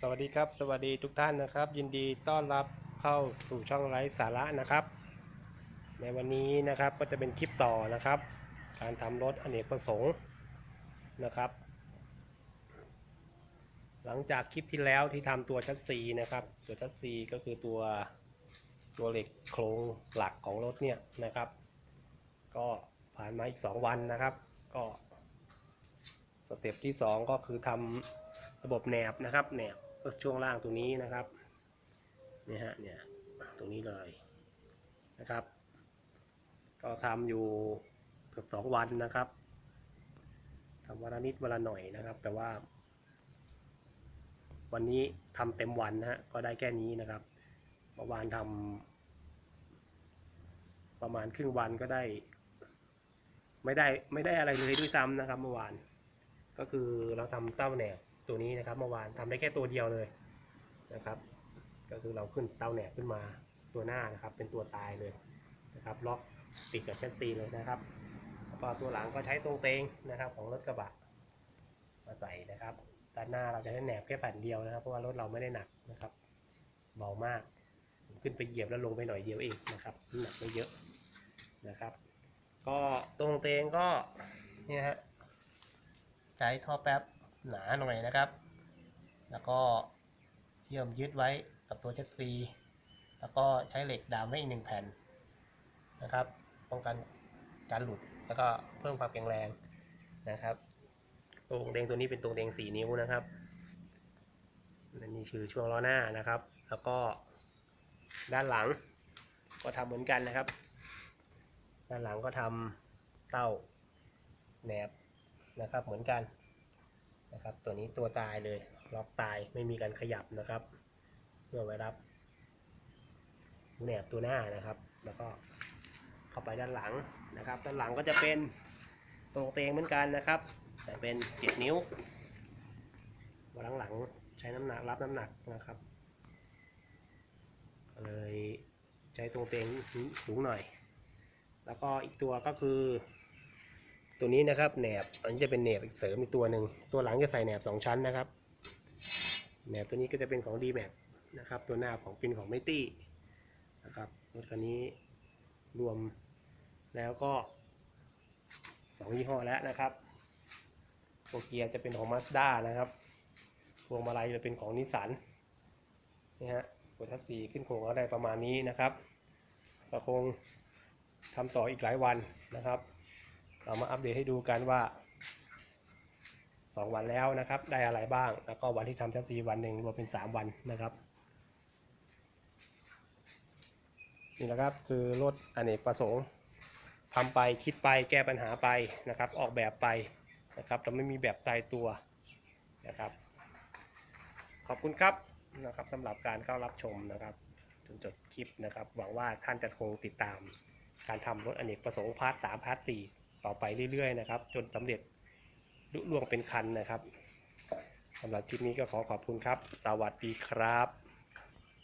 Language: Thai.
สวัสดีครับ สวัสดีทุกท่านนะครับ ยินดีต้อนรับเข้าสู่ช่องไร้สาระนะครับ ในวันนี้นะครับก็จะเป็นคลิปต่อนะครับ การทำรถอเนกประสงค์นะครับ หลังจากคลิปที่แล้วที่ทำตัวชัดซีนะครับตัวชัดซีก็คือตัวตัวเหล็กโครงหลักของรถเนี่ยนะครับ ก็ผ่านมาอีก 2 วันนะครับ ก็สเต็ปที่ 2 ก็คือทำระบบแหนบนะครับแหนบ ก็ช่วงล่างตรงนี้นะครับนี่ฮะเนี่ยตรงนี้เลยนะครับ ก็ทำอยู่เกือบสองวันนะครับทำวันละนิดวันละหน่อยนะครับ แต่ว่า วันนี้ทำเต็มวันนะฮะก็ได้แค่นี้นะครับเมื่อวานทำประมาณครึ่งวันก็ได้ ไม่ได้ไม่ได้อะไรเลยด้วยซ้ำนะครับเมื่อวาน ก็คือเราทำเต้าแหนบ ตัวนี้นะครับเมื่อวานทำได้แค่ตัวเดียวเลยนะครับ ก็คือเราขึ้นเตาแหนบขึ้นมาตัวหน้านะครับ เป็นตัวตายเลยนะครับล็อกติดกับแชสซีเลยนะครับแล้วก็ตัวหลังก็ใช้ตรงเตงนะครับ ของรถกระบะมาใส่นะครับด้านหน้าเราจะใช้แหนบแค่แผ่นเดียวนะครับ เพราะว่ารถเราไม่ได้หนักนะครับเบามากขึ้นไปเหยียบแล้วลงไปหน่อยเดียวเองนะครับหนักไม่เยอะนะครับ ก็ตรงเตงก็นี่ฮะใช้ท่อแป๊บ หนาหน่อยนะครับ แล้วก็เชื่อมยึดไว้กับตัวเช็ดฟรีแล้วก็ใช้เหล็กดามไว้อีกหนึ่งแผ่นนะครับป้องกันการหลุดแล้วก็เพิ่มความแข็งแรงนะครับตรงเดงตัวนี้เป็นตรงเดงสี่นิ้วนะครับนี่คือช่วงล้อหน้านะครับ แล้วก็ด้านหลังก็ทำเหมือนกันนะครับ ด้านหลังก็ทำเต้าแหนบนะครับเหมือนกัน นะครับ ตัวนี้ตัวตายเลยล็อกตายไม่มีการขยับนะครับเพื่อไว้รับแหนบตัวหน้านะครับ แล้วก็เข้าไปด้านหลังนะครับ ด้านหลังก็จะเป็นตรงเตงเหมือนกันนะครับ แต่เป็นเจ็ดนิ้ววางหลังใช้น้ำหนักรับน้ำหนักนะครับก็เลยใช้ตรงเตงสูงหน่อย แล้วก็อีกตัวก็คือ ตัวนี้นะครับแหนบอันนี้จะเป็นแหนบเสริมอีกตัวหนึ่งตัวหลังจะใส่แหนบสองชั้นนะครับแหนบตัวนี้ก็จะเป็นของ d m a x นะครับตัวหน้าของเป็นของไมตี้นะครับรถคันนี้รวมแล้วก็สองยี่ห้อแล้วนะครับตัวเกียร์จะเป็นของ Mazda นะครับพวงมาลัยจะเป็นของนิสสันนี่ฮะกดทัศสีขึ้นโครงอะไรประมาณนี้นะครับก็คงทำต่ออีกหลายวันนะครับ เรามาอัปเดตให้ดูกันว่า 2 วันแล้วนะครับ ได้อะไรบ้าง แล้วก็วันที่ทำชัสซีวันหนึ่งรวมเป็น 3 วันนะครับ นี่นะครับคือรถอเนกประสงค์ทำไปคิดไปแก้ปัญหาไปนะครับ ออกแบบไปนะครับแต่ไม่มีแบบตายตัวนะครับ ขอบคุณครับนะครับสำหรับการเข้ารับชมนะครับจนจบคลิปนะครับ หวังว่าท่านจะคงติดตามการทำรถอเนกประสงค์พาร์ทสามพาร์ทสี่ ต่อไปเรื่อยๆนะครับ จนสำเร็จลุล่วงเป็นคันนะครับสำหรับคลิปนี้ก็ขอขอบคุณครับ สวัสดีครับ